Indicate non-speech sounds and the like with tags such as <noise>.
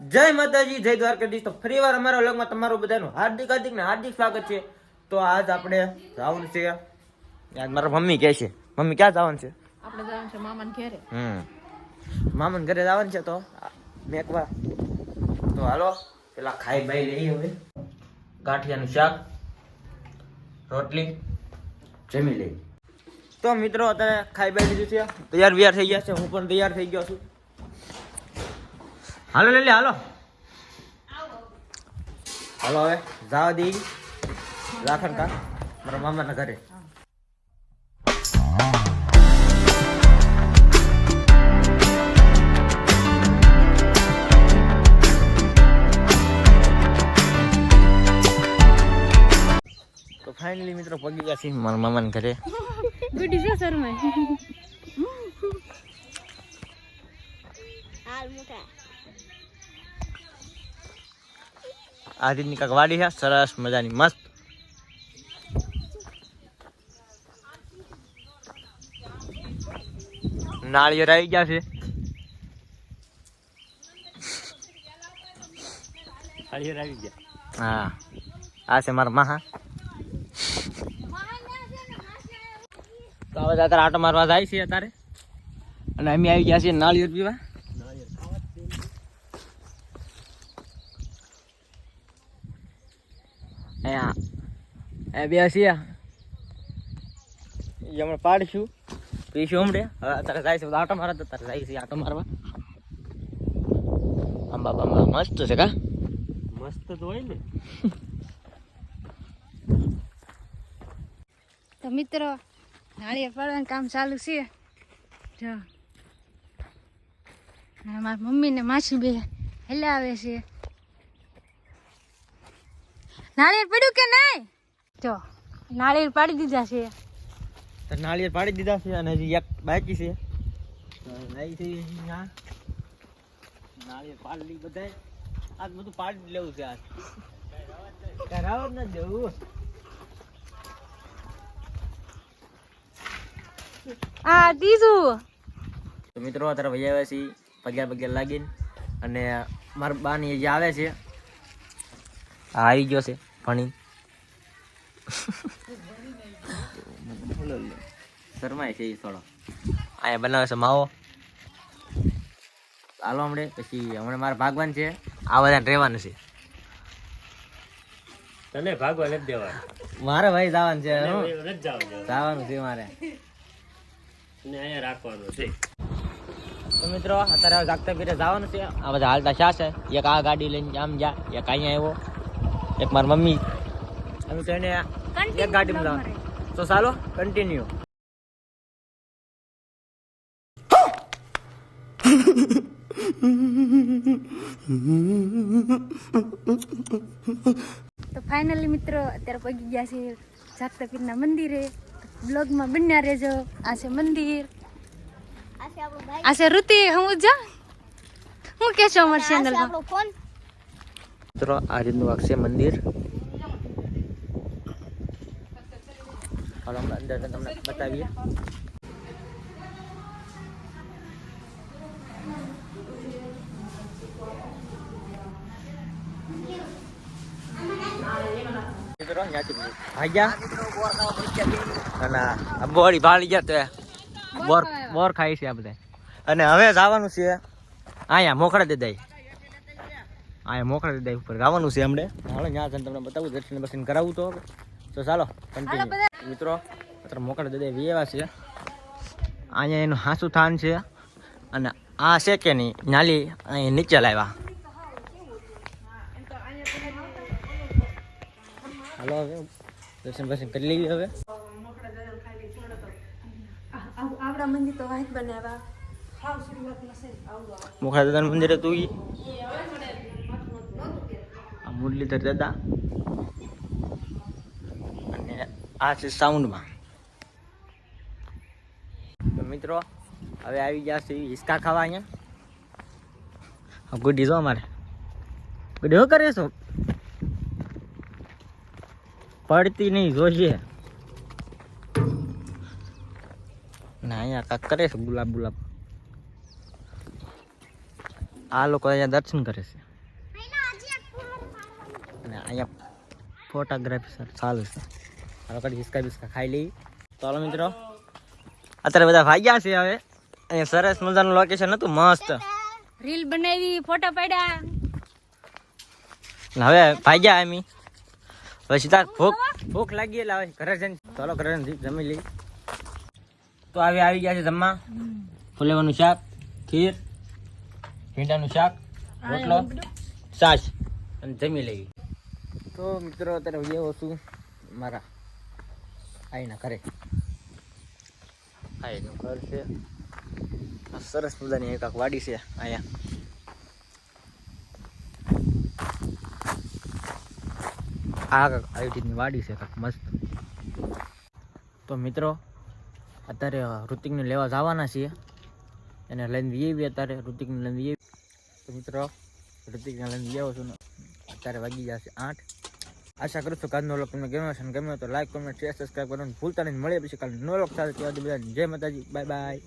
જય માતાજી જય દ્વારકાધીશ. તો ફરી વાર અમારા વ્લોગમાં તમારું બધાનું હાર્દિક હાર્દિક ને હાર્દિક સ્વાગત છે. તો આજ આપણે જવાનું છે. યાર મારા મમ્મી કહે છે. મમ્મી ક્યાં જવાનું છે? આપણે જવાનું છે મામાન ઘરે. હમ. મામાન ઘરે જવાનું છે તો. મેકવા તો હાલો પેલા ખાઈ બાઈ લઈએ હવે. ગાંઠિયાનું શાક રોટલી જમી લઈ તો મિત્રો અત્યારે ખાઈ બાઈ લીધું છે. તૈયાર બિયાર થઈ ગયા છે. હું પણ તૈયાર થઈ ગયો છું. હાલો લે લે હાલો. હાલો હવે જાવ દી રાખણ કા મારા મામાના ઘરે. તો ફાઇનલી મિત્રો પગી ગયા છીએ મારા મામાના ઘરે. ગુડી છે શર્મા આ રીતની કાંક વાડી છે. સરસ મજાની મસ્ત. નાળિયેર આવી ગયા છે. નાળિયેર આવી ગયા. હા આ છે મારા માહા. તો હવે અત્યારે આટો મારવા જાય છે અત્યારે. અને અમે આવી ગયા છીએ નાળિયેર પીવા. અહીંયા એ બે છીએ. હમણાં પાડીશું. પીશું હમણે. હવે અત્યારે જાય છે બધા આટો મારવા તો અત્યારે જાય છે આટો મારવા. આંબા બાંબા મસ્ત છે કા? મસ્ત તો હોય ને. તો મિત્રો નાળિયેર પાડવાનું કામ ચાલુ છે. જો. મારા મમ્મી ને માસી બે હેલા આવે છે. નાળિયેર પડ્યું કે નહીં? જો નાળિયેર પાડી દીધા છે. તો નાળિયેર પાડી દીધા છે અને હજી એક બાકી છે. લઈ છે નાળિયેર પાડી બધાય આજ બધું પાડી લેવું છે આજ. કરાવ ન દેવું. આ દીધું. તો મિત્રો અત્યારે ભાઈ આવ્યા છીએ પગાર પગ્યા લાગીને. અને મારા બાની જે આવે છે. આ આવી ગયો છે. ભણી શરમાય છે એ થોડો. અહીંયા બનાવે છે માવો. હાલો હમણે પછી હમણાં મારે ભાગવાન છે. આ બધા રહેવાનું છે. તને ભાગવા નથી દેવા. મારે ભાઈ જવાનું છે જવાનું છે મારે. અહીંયા રાખવાનું છે. તો મિત્રો અત્યારે જાગતા પીરે જવાનું છે. આ બધા હાલતા શા છે. એક આ ગાડી લઈને આમ જા એક અહીંયા આવ્યો. એક મારી મમ્મી. હું તો એક ગાડીમાં જવાનું તો ચાલો કન્ટિન્યુ <laughs> તો ફાઇનલી મિત્રો અત્યારે પગી ગયા છે જાગતપીરના મંદિરે. બ્લોગમાં બન્યા રહેજો. આ છે મંદિર. આ છે ઋતિ હું જા હું કે છો અમારી ચેનલમાં મિત્રો આ રીતનું આખશે મંદિર હાલો અમે અંદર તમને બતાવીએ મિત્રો ત્યાંથી ભાગ્યા અને આ બોરી ભાળી ગયા તો બોર બોર ખાઈ છે આ બધા અને હવે જવાનું છે અહીંયા મોખડા દેદાઈ અહીંયા મોકળા દેદાઈ ઉપર જવાનું છે હમણે. હાલો ત્યાં જઈને તમને બતાવું દર્શન બસીને કરાવું તો તો ચાલો મિત્રો અત્યારે મોકળા દેદાઈ વિયેવા છે. અહીંયા એનું હાસું થાન છે. અને આ છે કે નહીં નાલી અહીં નીચે લાવ્યા. હાલો હવે દર્શન બર્શન કરી લઈએ હવે. આપણા મંદિર તો વાહિત બનાવ્યા. મોખડા દાદાનું મંદિર હતું આ મુરલીધર દાદા. અને આ છે સાઉન્ડમાં. તો મિત્રો, હવે આવી ગયા છે હિસકા ખાવા અહીંયા. ગુડી જો અમારે. ગુડી શું કરે છો? પડતી નહીં, જોઈએ. ના, અહીંયા કાંક કરે છે ગુલાબ ગુલાબ આ લોકો અહીંયા દર્શન કરે છે. અહીંયા ફોટોગ્રાફી સર ચાલુ છે. હવે કડી હિસકા બિસ્કા ખાઈ લઈ ચાલો મિત્રો અત્યારે બધા ભાગ્યા છે હવે. અહીંયા સરસ મજાનું લોકેશન હતું મસ્ત. રીલ બનાવી ફોટા પાડ્યા. હવે ભાગ્યા એમ હવે સીધા ભૂખ ભૂખ લાગી એટલે હવે ઘરે જઈને ચાલો ઘરે જમી લઈ તો હવે આવી ગયા છે જમવા. ફુલેવાનું શાક ખીર ભીંડાનું શાક રોટલો છાશ. અને જમી લઈ તો મિત્રો અત્યારે હું છું. મારા આઈના ઘરે. આઈનું ઘર છે. આ સરસ મજાની એક વાડી છે અહીંયા. આ આવી રીતની વાડી છે કાંક મસ્ત. તો મિત્રો અત્યારે ઋતિકને લેવા જવાના છીએ. એને લઈને જઈએ અત્યારે ઋતિકને લઈને જઈએ તો મિત્રો ઋતિકને લઈને જઈ છું ને. અત્યારે વાગી જશે આઠ. આશા કરું છું કે આજનો લોક તમને ગમ્યો છે ગમ્યો તો લાઈક કોમેન્ટ શેર સબસ્ક્રાઈબ કરવાનું ભૂલતા નહીં. મળીએ પછી કાલે નો લોક સાથે. ત્યાં બધાને જય માતાજી. Bye bye